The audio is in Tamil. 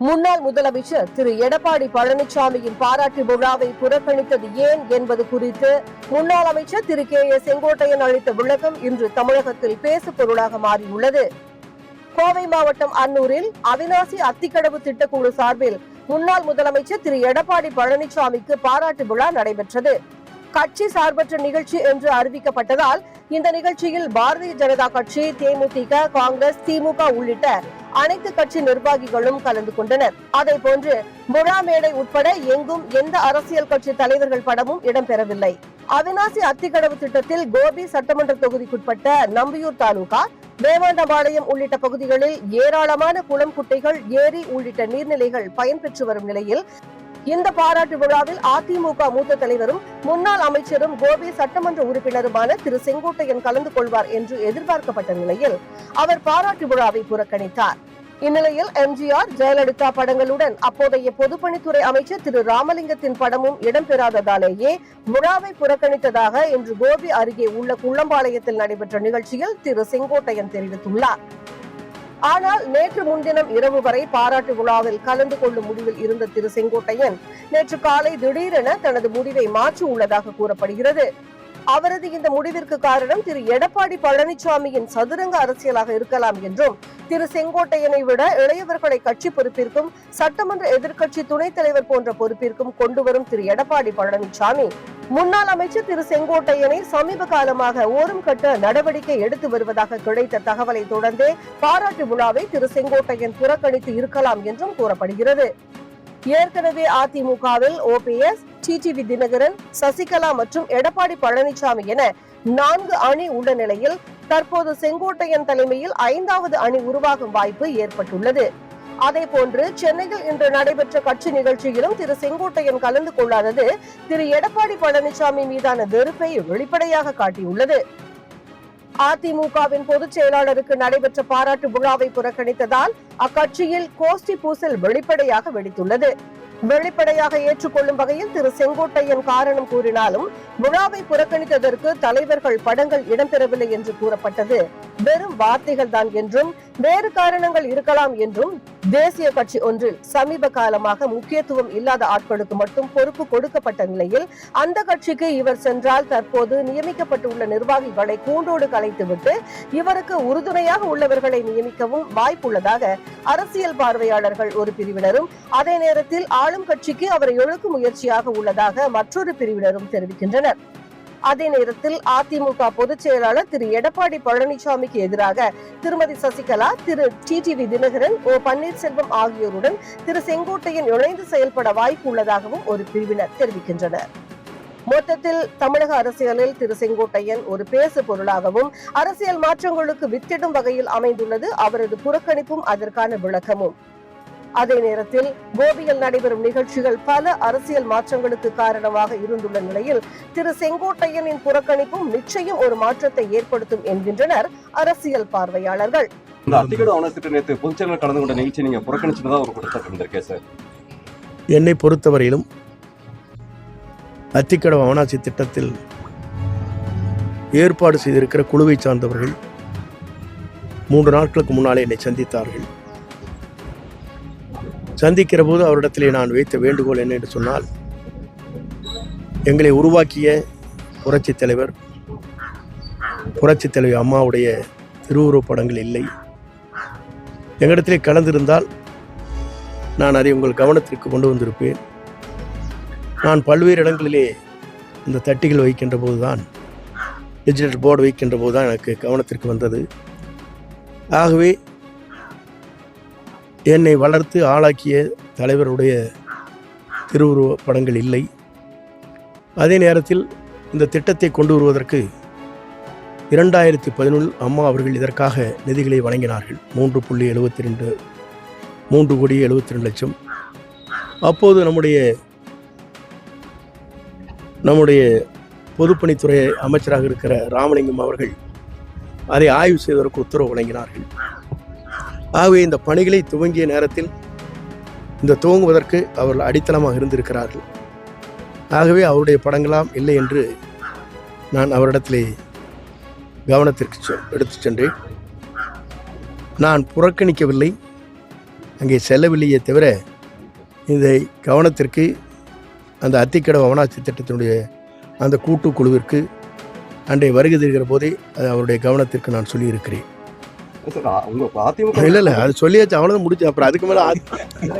முன்னாள் முதலமைச்சர் திரு எடப்பாடி பழனிசாமியின் பாராட்டு விழாவை புறக்கணித்தது ஏன் என்பது குறித்து முன்னாள் அமைச்சர் திரு கே ஏ செங்கோட்டையன் அளித்த விளக்கம் இன்று தமிழகத்தில் பேசு பொருளாக மாறியுள்ளது. கோவை மாவட்டம் அன்னூரில் அவினாசி அத்திக்கடவு திட்டக்குழு சார்பில் முன்னாள் முதலமைச்சர் திரு எடப்பாடி பழனிசாமிக்கு பாராட்டு விழா நடைபெற்றது. கட்சி சார்பற்ற நிகழ்ச்சி என்று அறிவிக்கப்பட்டதால் இந்த நிகழ்ச்சியில் பாரதிய ஜனதா கட்சி தேமுதிக காங்கிரஸ் திமுக உள்ளிட்ட அனைத்து கட்சி நிர்வாகிகளும் கலந்து கொண்டனர். அதே போன்று முழாமேடை உட்பட எங்கும் எந்த அரசியல் கட்சி தலைவர்கள் படமும் இடம்பெறவில்லை. அவினாசி அத்திக்கடவு திட்டத்தில் கோபி சட்டமன்ற தொகுதிக்குட்பட்ட நம்பியூர் தாலுகா வேவாண்டபாளையம் உள்ளிட்ட பகுதிகளில் ஏராளமான குளம் குட்டைகள் ஏரி உள்ளிட்ட நீர்நிலைகள் பயன்பெற்று வரும் நிலையில் இந்த பாராட்டு விழாவில் அதிமுக மூத்த தலைவரும் முன்னாள் அமைச்சரும் கோபி சட்டமன்ற உறுப்பினருமான திரு செங்கோட்டையன் கலந்து கொள்வார் என்று எதிர்பார்க்கப்பட்ட நிலையில் அவர் பாராட்டு விழாவை புறக்கணித்தார். இந்நிலையில் எம்ஜிஆர் ஜெயலலிதா படங்களுடன் அப்போதைய பொதுப்பணித்துறை அமைச்சர் திரு ராமலிங்கத்தின் படமும் இடம்பெறாததாலேயே விழாவை புறக்கணித்ததாக இன்று கோபி அருகே உள்ள குள்ளம்பாளையத்தில் நடைபெற்ற நிகழ்ச்சியில் திரு செங்கோட்டையன் தெரிவித்துள்ளார். ஆனால் நேற்று முன்தினம் இரவு வரை பாராட்டு விழாவில் கலந்து கொள்ளும் முடிவில் இருந்த திரு செங்கோட்டையன் நேற்று காலை திடீரென தனது முடிவை மாற்றி உள்ளதாக கூறப்படுகிறது. அவரது இந்த முடிவிற்கு காரணம் திரு எடப்பாடி பழனிசாமியின் சதுரங்க அரசியலாக இருக்கலாம் என்றும் திரு செங்கோட்டையனை விட இளையவர்களை கட்சி பொறுப்பிற்கும் சட்டமன்ற எதிர்க்கட்சி துணைத் தலைவர் போன்ற பொறுப்பிற்கும் கொண்டு வரும் திரு எடப்பாடி பழனிசாமி. முன்னாள் அமைச்சர் திரு செங்கோட்டையனை சமீப காலமாக ஓரம் கட்ட நடவடிக்கை எடுத்து வருவதாக கிடைத்த தகவலை தொடர்ந்தே பாராட்டு விழாவை திரு செங்கோட்டையன் புறக்கணித்து இருக்கலாம் என்றும் கூறப்படுகிறது. ஏற்கனவே அதிமுகவில் ஓபிஎஸ் டிடிவி தினகரன் சசிகலா மற்றும் எடப்பாடி பழனிசாமி என நான்கு அணி உள்ள நிலையில் தற்போது செங்கோட்டையன் தலைமையில் ஐந்தாவது அணி உருவாகும் வாய்ப்பு ஏற்பட்டுள்ளது. அதேபோன்று சென்னையில் இன்று நடைபெற்ற கட்சி நிகழ்ச்சியிலும் திரு செங்கோட்டையன் கலந்து கொள்ளாதது திரு எடப்பாடி பழனிசாமி மீதான வெறுப்பை வெளிப்படையாக காட்டியுள்ளது. அதிமுகவின் பொதுச் செயலாளருக்கு நடைபெற்ற பாராட்டு விழாவை புறக்கணித்ததால் அக்கட்சியில் கோஷ்டி பூசல் வெளிப்படையாக வெடித்துள்ளது. வெளிப்படையாக ஏற்றுக்கொள்ளும் வகையில் திரு செங்கோட்டையன் காரணம் கூறினாலும் விழாவை புறக்கணித்ததற்கு தலைவர்கள் படங்கள் இடம்பெறவில்லை என்று கூறப்பட்டது. வெறும் வார்த்தைகள் தான் என்றும் வேறு காரணங்கள் இருக்கலாம் என்றும் தேசிய கட்சி ஒன்றில் சமீப காலமாக முக்கியத்துவம் இல்லாத ஆட்களுக்கு மட்டும் பொறுப்பு கொடுக்கப்பட்ட நிலையில் அந்த கட்சிக்கு இவர் சென்றால் தற்போது நியமிக்கப்பட்டுள்ள நிர்வாகிகளை கூண்டோடு கலைத்துவிட்டு இவருக்கு உறுதுணையாக உள்ளவர்களை நியமிக்கவும் வாய்ப்புள்ளதாக அரசியல் பார்வையாளர்கள் ஒரு பிரிவினரும் அதே நேரத்தில் ஆளும் கட்சிக்கு அவரை ஒழுக்கும் முயற்சியாக உள்ளதாக மற்றொரு பிரிவினரும் தெரிவிக்கின்றனர். அதே நேரத்தில் அதிமுக பொதுச் செயலாளர் திரு எடப்பாடி பழனிசாமிக்கு எதிராக திருமதி சசிகலா திரு டிடிவி தினகரன் ஓ பன்னீர்செல்வம் ஆகியோருடன் திரு செங்கோட்டையன் இணைந்து செயல்பட வாய்ப்பு உள்ளதாகவும் ஒரு பிரிவினர் தெரிவிக்கின்றனர். மொத்தத்தில் தமிழக அரசியலில் திரு செங்கோட்டையன் ஒரு பேசு பொருளாகவும் அரசியல் மாற்றங்களுக்கு வித்திடும் வகையில் அமைந்துள்ளது. அவரது புறக்கணிப்பும் அதற்கான விளக்கமும். அதே நேரத்தில் கோபியில் நடைபெறும் நிகழ்ச்சிகள் பல அரசியல் மாற்றங்களுக்கு காரணமாக இருந்துள்ள நிலையில் திரு செங்கோட்டையனின் புறக்கணிப்பும் நிச்சயம் ஒரு மாற்றத்தை ஏற்படுத்தும் என்கின்றனர் அரசியல் பார்வையாளர்கள். இந்த அத்திகட ஆனத்துக்கு நேற்று பொதுச்செயலர் கலந்து கொண்ட நிகழ்ச்சி நீங்க புறக்கணிச்சதா ஒரு குற்றச்சாட்டு இருந்திருக்கேன் சார். என்னை பொறுத்தவரையிலும் அத்திக்கடவு அவனாசி திட்டத்தில் ஏற்பாடு செய்திருக்கிற குழுவை சார்ந்தவர்கள் மூன்று நாட்களுக்கு முன்னாலே என்னை சந்தித்தார்கள். சந்திக்கிற போது அவரிடத்திலே நான் வைத்த வேண்டுகோள் என்ன என்று சொன்னால் எங்களை உருவாக்கிய புரட்சி தலைவர் புரட்சி தலைவி அம்மாவுடைய திருவுருவப் படங்கள் இல்லை. எங்களிடத்திலே கலந்திருந்தால் நான் அதை உங்கள் கவனத்திற்கு கொண்டு வந்திருப்பேன். நான் பல்வேறு இடங்களிலே இந்த தட்டிகள் வைக்கின்ற போதுதான் டிஜிட்டல் போர்டு வைக்கின்ற போது தான் எனக்கு கவனத்திற்கு வந்தது. ஆகவே என்னை வளர்த்து ஆளாக்கிய தலைவருடைய திருவுருவ படங்கள் இல்லை. அதே நேரத்தில் இந்த திட்டத்தை கொண்டு வருவதற்கு இரண்டாயிரத்தி பதினொன்று அம்மா அவர்கள் இதற்காக நிதிகளை வழங்கினார்கள். மூன்று புள்ளி எழுபத்தி ரெண்டு மூன்று கோடி எழுபத்தி ரெண்டு லட்சம். அப்போது நம்முடைய நம்முடைய பொதுப்பணித்துறை அமைச்சராக இருக்கிற ராமலிங்கம் அவர்கள் அதை ஆய்வு செய்வதற்கு உத்தரவு வழங்கினார்கள். ஆகவே இந்த பணிகளை துவங்கிய நேரத்தில் இந்த துவங்குவதற்கு அவர்கள் அடித்தளமாக இருந்திருக்கிறார்கள். ஆகவே அவருடைய படங்களாம் இல்லை என்று நான் அவரிடத்திலே கவனத்திற்கு எடுத்து சென்றேன். நான் புறக்கணிக்கவில்லை அங்கே செல்லவில்லையே தவிர இதை கவனத்திற்கு அந்த அத்திக்கடவு அவனாட்சி திட்டத்தினுடைய அந்த கூட்டுக்குழுவிற்கு அன்றைய வருகை தருகிற போதே அது அவருடைய கவனத்திற்கு நான் சொல்லியிருக்கிறேன். சார் உங்க அதிமுக இல்ல இல்ல அது சொல்லியாச்சு. அவ்வளோதான் முடிச்சு அப்புறம் அதுக்கு மேலே